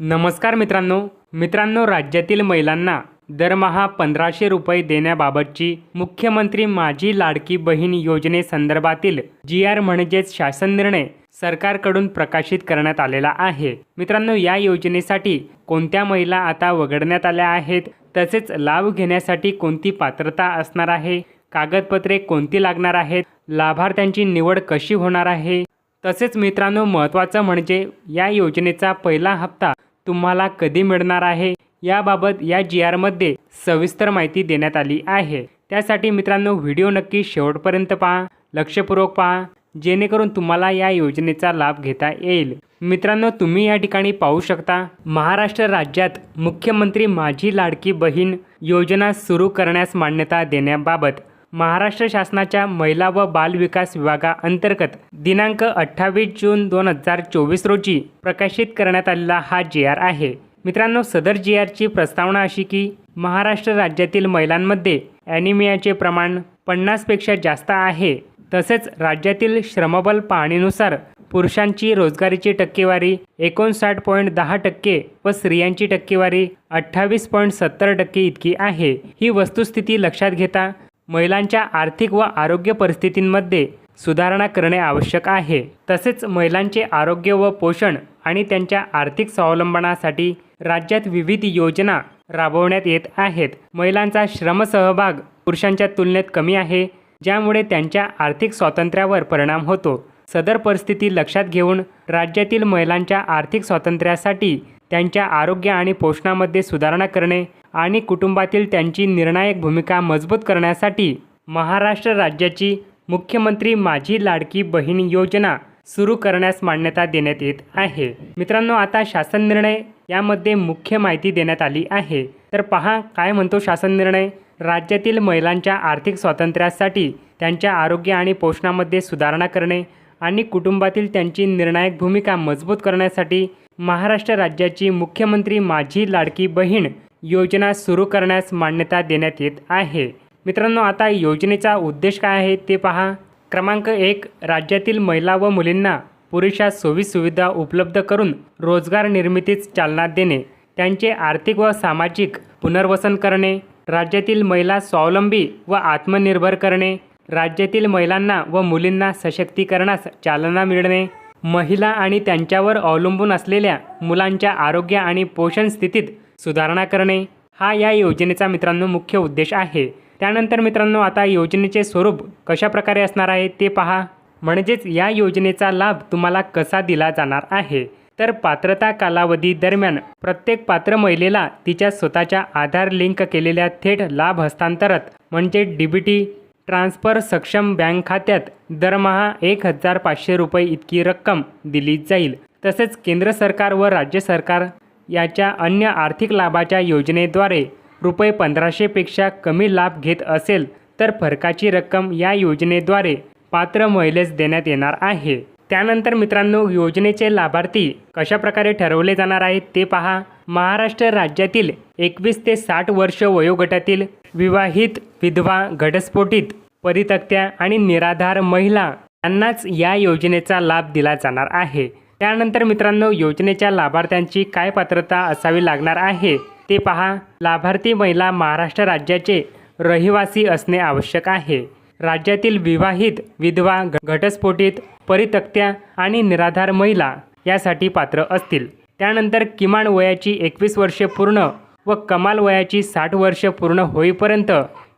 नमस्कार मित्रांनो. मित्रांनो राज्यातील महिलांना दरमहा पंधराशे रुपये देण्याबाबतची मुख्यमंत्री माझी लाडकी बहीण योजनेसंदर्भातील जी आर म्हणजेच शासन निर्णय सरकारकडून प्रकाशित करण्यात आलेला आहे. मित्रांनो या योजनेसाठी कोणत्या महिला आता वगळण्यात आल्या आहेत? तसेच लाभ घेण्यासाठी कोणती पात्रता असणार आहे? कागदपत्रे कोणती लागणार आहेत? लाभार्थ्यांची निवड कशी होणार आहे? तसेच मित्रांनो महत्त्वाचं म्हणजे या योजनेचा पहिला हप्ता तुम्हाला कधी मिळणार आहे? याबाबत या जी आरमध्ये सविस्तर माहिती देण्यात आली आहे. त्यासाठी मित्रांनो व्हिडिओ नक्की शेवटपर्यंत पहा लक्षपूर्वक पहा जेणेकरून तुम्हाला या योजनेचा लाभ घेता येईल. मित्रांनो तुम्ही या ठिकाणी पाहू शकता महाराष्ट्र राज्यात मुख्यमंत्री माझी लाडकी बहीण योजना सुरू करण्यास मान्यता देण्याबाबत महाराष्ट्र शासनाच्या महिला व बाल विकास विभागाअंतर्गत दिनांक अठ्ठावीस जून दोन हजार चोवीस रोजी प्रकाशित करण्यात आलेला हा जी आर आहे. मित्रांनो सदर जी आरची प्रस्तावना अशी की महाराष्ट्र राज्यातील महिलांमध्ये ॲनिमियाचे प्रमाण पन्नासपेक्षा जास्त आहे. तसेच राज्यातील श्रमबल पाहणीनुसार पुरुषांची रोजगारीची टक्केवारी एकोणसाठ पॉईंट दहा टक्के व स्त्रियांची टक्केवारी अठ्ठावीस पॉईंट सत्तर टक्के इतकी आहे. ही वस्तुस्थिती लक्षात घेता महिलांच्या आर्थिक व आरोग्य परिस्थितींमध्ये सुधारणा करणे आवश्यक आहे. तसेच महिलांचे आरोग्य व पोषण आणि त्यांच्या आर्थिक स्वावलंबनासाठी राज्यात विविध योजना राबवण्यात येत आहेत. महिलांचा श्रमसहभाग पुरुषांच्या तुलनेत कमी आहे ज्यामुळे त्यांच्या आर्थिक स्वातंत्र्यावर परिणाम होतो. सदर परिस्थिती लक्षात घेऊन राज्यातील महिलांच्या आर्थिक स्वातंत्र्यासाठी त्यांच्या आरोग्य आणि पोषणामध्ये सुधारणा करणे आणि कुटुंबातील त्यांची निर्णायक भूमिका मजबूत करण्यासाठी महाराष्ट्र राज्याची मुख्यमंत्री माझी लाडकी बहीण योजना सुरू करण्यास मान्यता देण्यात येत आहे. मित्रांनो आता शासन निर्णय यामध्ये मुख्य माहिती देण्यात आली आहे. तर पहा काय म्हणतो शासन निर्णय? राज्यातील महिलांच्या आर्थिक स्वातंत्र्यासाठी त्यांच्या आरोग्य आणि पोषणामध्ये सुधारणा करणे आणि कुटुंबातील त्यांची निर्णायक भूमिका मजबूत करण्यासाठी महाराष्ट्र राज्याची मुख्यमंत्री माझी लाडकी बहीण योजना सुरू करण्यास मान्यता देण्यात येत आहे. मित्रांनो आता योजनेचा उद्देश काय आहे ते पहा. क्रमांक एक राज्यातील महिला व मुलींना पुरेशा सोयीसुविधा उपलब्ध करून रोजगार निर्मितीस चालना देणे त्यांचे आर्थिक व सामाजिक पुनर्वसन करणे राज्यातील महिला स्वावलंबी व आत्मनिर्भर करणे राज्यातील महिलांना व मुलींना सशक्तीकरणास चालना मिळणे महिला आणि त्यांच्यावर अवलंबून असलेल्या मुलांच्या आरोग्य आणि पोषण स्थितीत सुधारणा करणे हा या योजनेचा मित्रांनो मुख्य उद्देश आहे. त्यानंतर मित्रांनो आता योजनेचे स्वरूप कशा प्रकारे असणार आहे ते पहा. म्हणजेच या योजनेचा लाभ तुम्हाला कसा दिला जाणार आहे? तर पात्रता कालावधी दरम्यान प्रत्येक पात्र महिलेला तिच्या स्वतःच्या आधार लिंक केलेल्या थेट लाभ हस्तांतरत म्हणजे डी बी टी ट्रान्स्फर सक्षम बँक खात्यात दरमहा एक हजार पाचशे रुपये इतकी रक्कम दिली जाईल. तसेच केंद्र सरकार व राज्य सरकार याच्या अन्य आर्थिक लाभाच्या योजनेद्वारे रुपये पंधराशेपेक्षा कमी लाभ घेत असेल तर फरकाची रक्कम या योजनेद्वारे पात्र महिलेस देण्यात येणार आहे. त्यानंतर मित्रांनो योजनेचे लाभार्थी कशा प्रकारे ठरवले जाणार आहेत ते पहा. महाराष्ट्र राज्यातील एकवीस ते साठ वर्ष वयोगटातील विवाहित विधवा घटस्फोटित परितक्त्या आणि निराधार महिला यांनाच या योजनेचा लाभ दिला जाणार आहे. त्यानंतर मित्रांनो योजनेच्या लाभार्थ्यांची काय पात्रता असावी लागणार आहे ते पहा. लाभार्थी महिला महाराष्ट्र राज्याचे रहिवासी असणे आवश्यक आहे. राज्यातील विवाहित विधवा घटस्फोटित परितक्त्या आणि निराधार महिला यासाठी पात्र असतील. त्यानंतर किमान वयाची एकवीस वर्षे पूर्ण व कमाल वयाची साठ वर्ष पूर्ण होईपर्यंत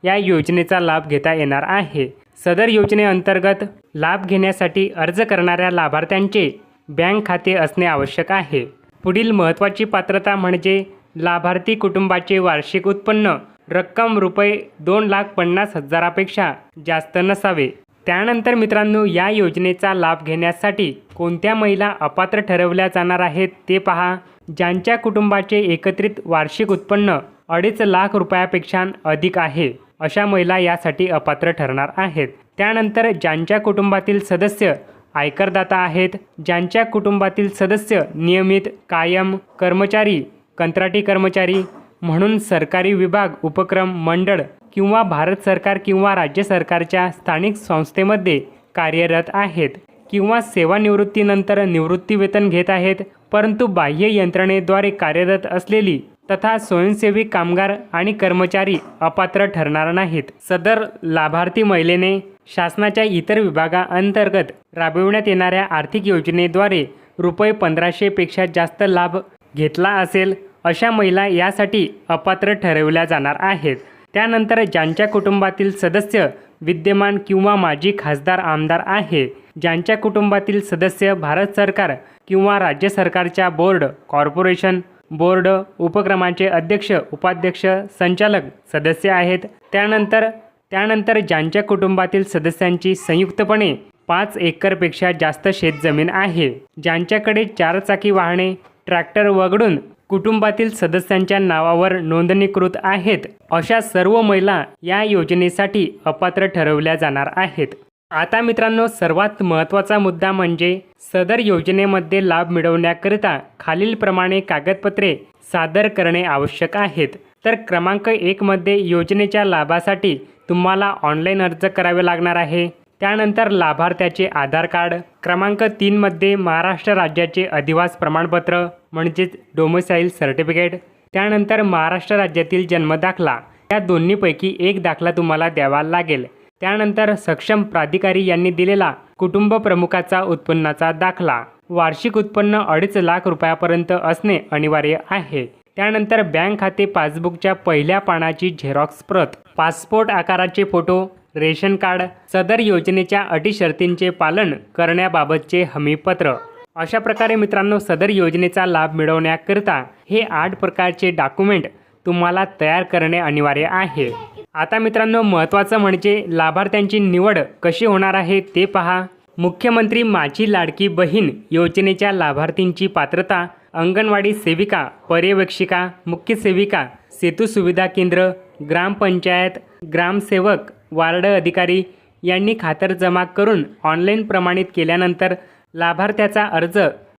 या योजनेचा लाभ घेता येणार आहे. सदर योजनेअंतर्गत लाभ घेण्यासाठी अर्ज करणाऱ्या लाभार्थ्यांचे बँक खाते असणे आवश्यक आहे. पुढील महत्त्वाची पात्रता म्हणजे लाभार्थी कुटुंबाचे वार्षिक उत्पन्न रक्कम रुपये दोन लाख पन्नास हजारापेक्षा जास्त नसावे. त्यानंतर मित्रांनो या योजनेचा लाभ घेण्यासाठी कोणत्या महिला अपात्र ठरवल्या जाणार आहेत ते पहा. ज्यांच्या कुटुंबाचे एकत्रित वार्षिक उत्पन्न अडीच लाख रुपयापेक्षा अधिक आहे अशा महिला यासाठी अपात्र ठरणार आहेत. त्यानंतर ज्यांच्या कुटुंबातील सदस्य आयकरदाता आहेत ज्यांच्या कुटुंबातील सदस्य नियमित कायम कर्मचारी कंत्राटी कर्मचारी म्हणून सरकारी विभाग उपक्रम मंडळ किंवा भारत सरकार किंवा राज्य सरकारच्या स्थानिक संस्थेमध्ये कार्यरत आहेत. किंवा सेवानिवृत्तीनंतर निवृत्तीवेतन घेत आहेत परंतु बाह्य यंत्रणेद्वारे कार्यरत असलेली तथा स्वयंसेवी कामगार आणि कर्मचारी अपात्र ठरणार नाहीत. सदर लाभार्थी महिलेने शासनाच्या इतर विभागाअंतर्गत राबविण्यात येणाऱ्या आर्थिक योजनेद्वारे रुपये पंधराशेपेक्षा जास्त लाभ घेतला असेल अशा महिला यासाठी अपात्र ठरवल्या जाणार आहेत. त्यानंतर ज्यांच्या कुटुंबातील सदस्य विद्यमान किंवा माजी खासदार आमदार आहे. ज्यांच्या कुटुंबातील सदस्य भारत सरकार किंवा राज्य सरकारच्या बोर्ड कॉर्पोरेशन बोर्ड उपक्रमांचे अध्यक्ष उपाध्यक्ष संचालक सदस्य आहेत. त्यानंतर त्यानंतर ज्यांच्या कुटुंबातील सदस्यांची संयुक्तपणे पाच एकरपेक्षा जास्त शेतजमीन आहे. ज्यांच्याकडे चारचाकी वाहने ट्रॅक्टर वगळून कुटुंबातील सदस्यांच्या नावावर नोंदणीकृत आहेत. अशा सर्व महिला या योजनेसाठी अपात्र ठरवल्या जाणार आहेत. आता मित्रांनो सर्वात महत्त्वाचा मुद्दा म्हणजे सदर योजनेमध्ये लाभ मिळवण्याकरिता खालीलप्रमाणे कागदपत्रे सादर करणे आवश्यक आहेत. तर क्रमांक एकमध्ये योजनेच्या लाभासाठी तुम्हाला ऑनलाईन अर्ज करावे लागणार आहे. त्यानंतर लाभार्थ्याचे आधार कार्ड क्रमांक तीनमध्ये महाराष्ट्र राज्याचे अधिवास प्रमाणपत्र म्हणजेच डोमिसाईल सर्टिफिकेट त्यानंतर महाराष्ट्र राज्यातील जन्मदाखला या दोन्हीपैकी एक दाखला तुम्हाला द्यावा लागेल. त्यानंतर सक्षम प्राधिकारी यांनी दिलेला कुटुंब प्रमुखाचा उत्पन्नाचा दाखला. वार्षिक उत्पन्न अडीच लाख रुपयापर्यंत असणे अनिवार्य आहे. त्यानंतर बँक खाते पासबुकच्या पहिल्या पानाची झेरॉक्स प्रत पासपोर्ट आकाराचे फोटो रेशन कार्ड सदर योजनेच्या अटी शर्तींचे पालन करण्याबाबतचे हमीपत्र. अशा प्रकारे मित्रांनो सदर योजनेचा लाभ मिळवण्याकरिता हे आठ प्रकारचे डॉक्युमेंट तुम्हाला तयार करणे अनिवार्य आहे. आता मित्रांनो महत्त्वाचं म्हणजे लाभार्थ्यांची निवड कशी होणार आहे ते पहा. मुख्यमंत्री माझी लाडकी बहीण योजनेच्या लाभार्थींची पात्रता अंगणवाडी सेविका पर्यवेक्षिका मुख्य सेविका सेतू सुविधा केंद्र ग्रामपंचायत ग्रामसेवक वार्ड अधिकारी यांनी खातरजमा करून ऑनलाईन प्रमाणित केल्यानंतर लाभार्थ्याचा अर्ज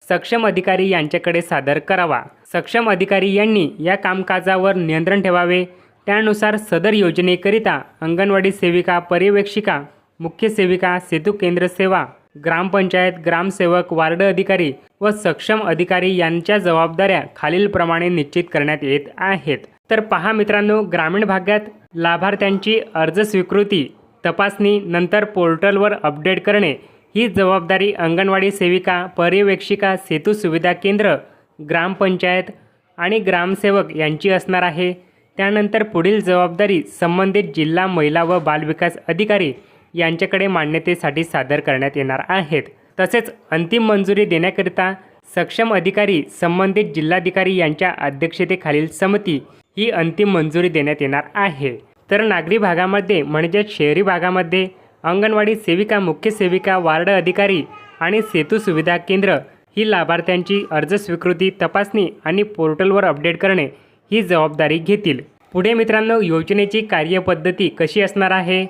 सक्षम अधिकारी यांच्याकडे सादर करावा. सक्षम अधिकारी यांनी या कामकाजावर नियंत्रण ठेवावे. त्यानुसार सदर योजनेकरिता अंगणवाडी सेविका पर्यवेक्षिका मुख्य सेविका सेतू केंद्र सेवा ग्रामपंचायत ग्रामसेवक वार्ड अधिकारी व सक्षम अधिकारी यांच्या जबाबदाऱ्या खालीलप्रमाणे निश्चित करण्यात येत आहेत. तर पहा मित्रांनो ग्रामीण भागात लाभार्थ्यांची अर्ज स्वीकृती तपासणी नंतर पोर्टलवर अपडेट करणे ही जबाबदारी अंगणवाडी सेविका पर्यवेक्षिका सेतू सुविधा केंद्र ग्रामपंचायत आणि ग्रामसेवक यांची असणार आहे. त्यानंतर पुढील जबाबदारी संबंधित जिल्हा महिला व बालविकास अधिकारी यांच्याकडे मान्यतेसाठी सादर करण्यात येणार आहेत. तसेच अंतिम मंजुरी देण्याकरिता सक्षम अधिकारी संबंधित जिल्हाधिकारी यांच्या अध्यक्षतेखालील समिती ही अंतिम मंजुरी देण्यात येणार आहे. तर नागरी भागामध्ये म्हणजेच शहरी भागामध्ये अंगणवाडी सेविका मुख्य सेविका वार्ड अधिकारी आणि सेतू सुविधा केंद्र ही लाभार्थ्यांची अर्ज स्वीकृती तपासणी आणि पोर्टलवर अपडेट करणे ही जबाबदारी घेतील. पुढे मित्रांनो योजनेची कार्यपद्धती कशी असणार आहे?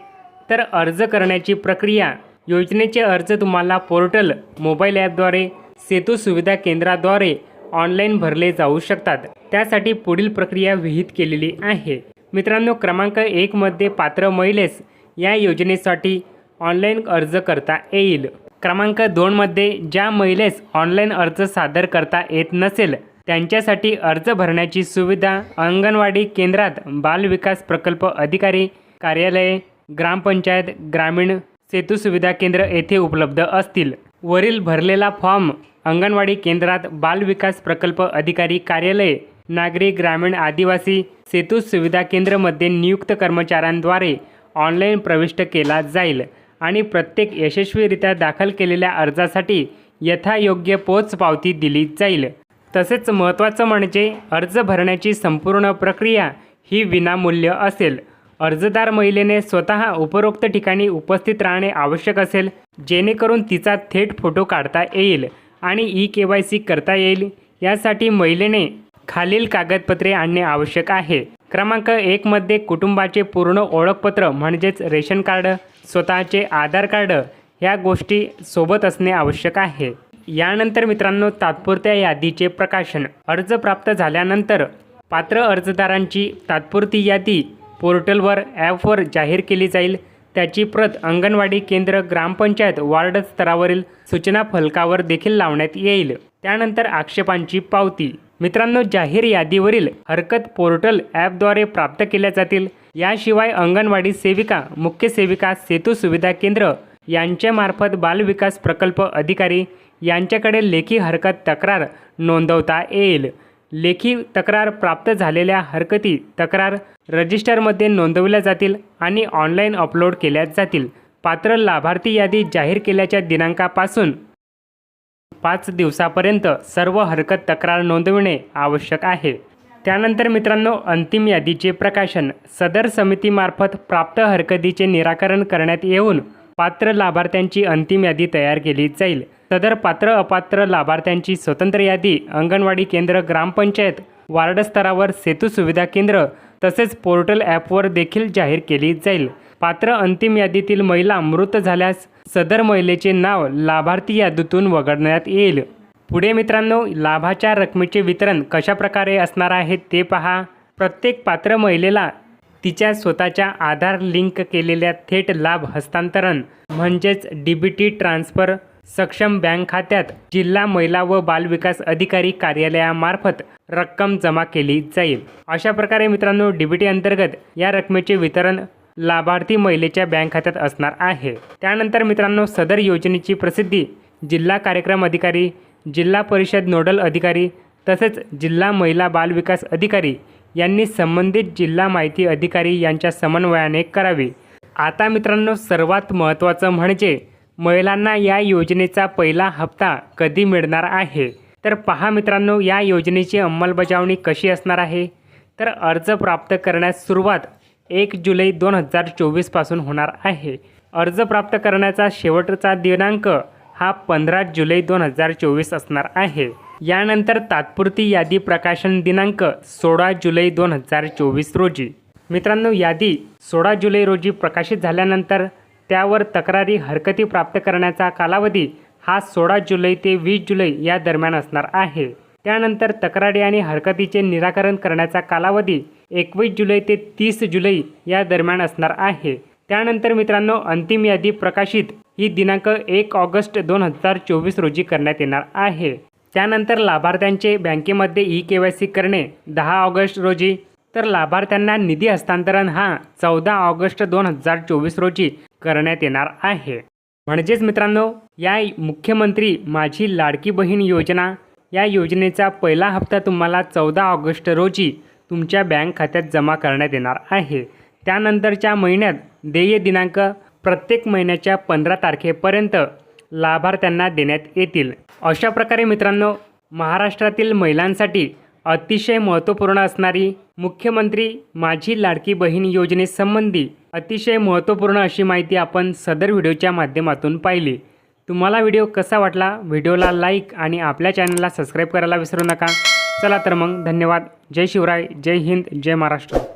तर अर्ज करण्याची प्रक्रिया योजनेचे अर्ज तुम्हाला पोर्टल मोबाईल ॲपद्वारे सेतू सुविधा केंद्राद्वारे ऑनलाईन भरले जाऊ शकतात. त्यासाठी पुढील प्रक्रिया विहित केलेली आहे. मित्रांनो क्रमांक एकमध्ये पात्र महिलेस या योजनेसाठी ऑनलाईन अर्ज करता येईल. क्रमांक दोनमध्ये ज्या महिलेस ऑनलाईन अर्ज सादर करता येत नसेल त्यांच्यासाठी अर्ज भरण्याची सुविधा अंगणवाडी केंद्रात बालविकास प्रकल्प अधिकारी कार्यालये ग्रामपंचायत ग्रामीण सेतू सुविधा केंद्र येथे उपलब्ध असतील. वरील भरलेला फॉर्म अंगणवाडी केंद्रात बालविकास प्रकल्प अधिकारी कार्यालय नागरी ग्रामीण आदिवासी सेतू सुविधा केंद्रमध्ये नियुक्त कर्मचाऱ्यांद्वारे ऑनलाईन प्रविष्ट केला जाईल आणि प्रत्येक यशस्वीरित्या दाखल केलेल्या अर्जासाठी यथायोग्य पोचपावती दिली जाईल. तसेच महत्त्वाचं म्हणजे अर्ज भरण्याची संपूर्ण प्रक्रिया ही विनामूल्य असेल. अर्जदार महिलेने स्वतः उपरोक्त ठिकाणी उपस्थित राहणे आवश्यक असेल जेणेकरून तिचा थेट फोटो काढता येईल. आणि ई के वाय सी करता येईल. यासाठी महिलेने खालील कागदपत्रे आणणे आवश्यक आहे. क्रमांक एकमध्ये कुटुंबाचे पूर्ण ओळखपत्र म्हणजेच रेशन कार्ड स्वतःचे आधार कार्ड ह्या गोष्टी सोबत असणे आवश्यक आहे. यानंतर मित्रांनो तात्पुरत्या यादीचे प्रकाशन. अर्ज प्राप्त झाल्यानंतर पात्र अर्जदारांची तात्पुरती यादी पोर्टलवर ॲपवर जाहीर केली जाईल. त्याची प्रत अंगणवाडी केंद्र ग्रामपंचायत वार्ड स्तरावरील सूचना फलकावर देखील लावण्यात येईल. त्यानंतर आक्षेपांची पावती. मित्रांनो जाहीर यादीवरील हरकत पोर्टल ॲपद्वारे प्राप्त केल्या जातील. याशिवाय अंगणवाडी सेविका मुख्य सेविका सेतू सुविधा केंद्र यांच्यामार्फत बालविकास प्रकल्प अधिकारी यांच्याकडे लेखी हरकत तक्रार नोंदवता येईल. लेखी तक्रार प्राप्त झालेल्या हरकती तक्रार रजिस्टरमध्ये नोंदवल्या जातील आणि ऑनलाईन अपलोड केल्या जातील. पात्र लाभार्थी यादी जाहीर केल्याच्या दिनांकापासून पाच दिवसापर्यंत सर्व हरकत तक्रार नोंदविणे आवश्यक आहे. त्यानंतर मित्रांनो अंतिम यादीचे प्रकाशन. सदर समितीमार्फत प्राप्त हरकतीचे निराकरण करण्यात येऊन पात्र लाभार्थ्यांची अंतिम यादी तयार केली जाईल. सदर पात्र अपात्र लाभार्थ्यांची स्वतंत्र यादी अंगणवाडी केंद्र ग्रामपंचायत वार्ड स्तरावर सेतू सुविधा केंद्र तसेच पोर्टल ॲपवर देखील जाहीर केली जाईल. पात्र अंतिम यादीतील महिला मृत झाल्यास सदर महिलेचे नाव लाभार्थी यादीतून वगळण्यात येईल. पुढे मित्रांनो लाभाच्या रकमेचे वितरण कशा प्रकारे असणार आहे ते पहा. प्रत्येक पात्र महिलेला तिच्या स्वतःच्या आधार लिंक केलेल्या थेट लाभ हस्तांतरण म्हणजेच डी बी टी ट्रान्स्फर सक्षम बँक खात्यात जिल्हा महिला व बालविकास अधिकारी कार्यालयामार्फत रक्कम जमा केली जाईल. अशा प्रकारे मित्रांनो डी बी टी अंतर्गत या रकमेचे वितरण लाभार्थी महिलेच्या बँक खात्यात असणार आहे. त्यानंतर मित्रांनो सदर योजनेची प्रसिद्धी जिल्हा कार्यक्रम अधिकारी जिल्हा परिषद नोडल अधिकारी तसेच जिल्हा महिला बालविकास अधिकारी यांनी संबंधित जिल्हा माहिती अधिकारी यांच्या समन्वयाने करावी. आता मित्रांनो सर्वात महत्त्वाचं म्हणजे महिलांना या योजनेचा पहिला हप्ता कधी मिळणार आहे? तर पहा मित्रांनो या योजनेची अंमलबजावणी कशी असणार आहे? तर अर्ज प्राप्त करण्यास सुरुवात एक जुलै दोन हजार चोवीसपासून होणार आहे. अर्ज प्राप्त करण्याचा शेवटचा दिनांक हा पंधरा जुलै दोन हजार चोवीस असणार आहे. यानंतर तात्पुरती यादी प्रकाशन दिनांक सोळा जुलै दोन हजार चोवीस रोजी. मित्रांनो यादी सोळा जुलै रोजी प्रकाशित झाल्यानंतर त्यावर तक्रारी हरकती प्राप्त करण्याचा कालावधी हा सोळा जुलै ते वीस जुलै या दरम्यान असणार आहे. त्यानंतर तक्रारी आणि हरकतीचे निराकरण करण्याचा कालावधी एकवीस जुलै ते तीस जुलै या दरम्यान असणार आहे. त्यानंतर मित्रांनो अंतिम यादी प्रकाशित ही दिनांक एक ऑगस्ट दोन हजार चोवीस रोजी करण्यात येणार आहे. त्यानंतर लाभार्थ्यांचे बँकेमध्ये ई के वाय सी करणे दहा ऑगस्ट रोजी. तर लाभार्थ्यांना निधी हस्तांतरण हा चौदा ऑगस्ट दोन हजार चोवीस रोजी करण्यात येणार आहे. म्हणजेच मित्रांनो या मुख्यमंत्री माझी लाडकी बहीण योजना या योजनेचा पहिला हप्ता तुम्हाला चौदा ऑगस्ट रोजी तुमच्या बँक खात्यात जमा करण्यात येणार आहे. त्यानंतरच्या महिन्यात देय दिनांक प्रत्येक महिन्याच्या पंधरा तारखेपर्यंत लाभार्थ्यांना देण्यात येतील. अशा प्रकारे मित्रांनो महाराष्ट्रातील महिलांसाठी अतिशय महत्त्वपूर्ण असणारी मुख्यमंत्री माझी लाडकी बहीण योजनेसंबंधी अतिशय महत्त्वपूर्ण अशी माहिती आपण सदर व्हिडिओच्या माध्यमातून पाहिली. तुम्हाला व्हिडिओ कसा वाटला? व्हिडिओला लाईक आणि आपल्या चॅनलला सबस्क्राईब करायला विसरू नका. चला तर मग धन्यवाद. जय शिवराय जय हिंद जय महाराष्ट्र.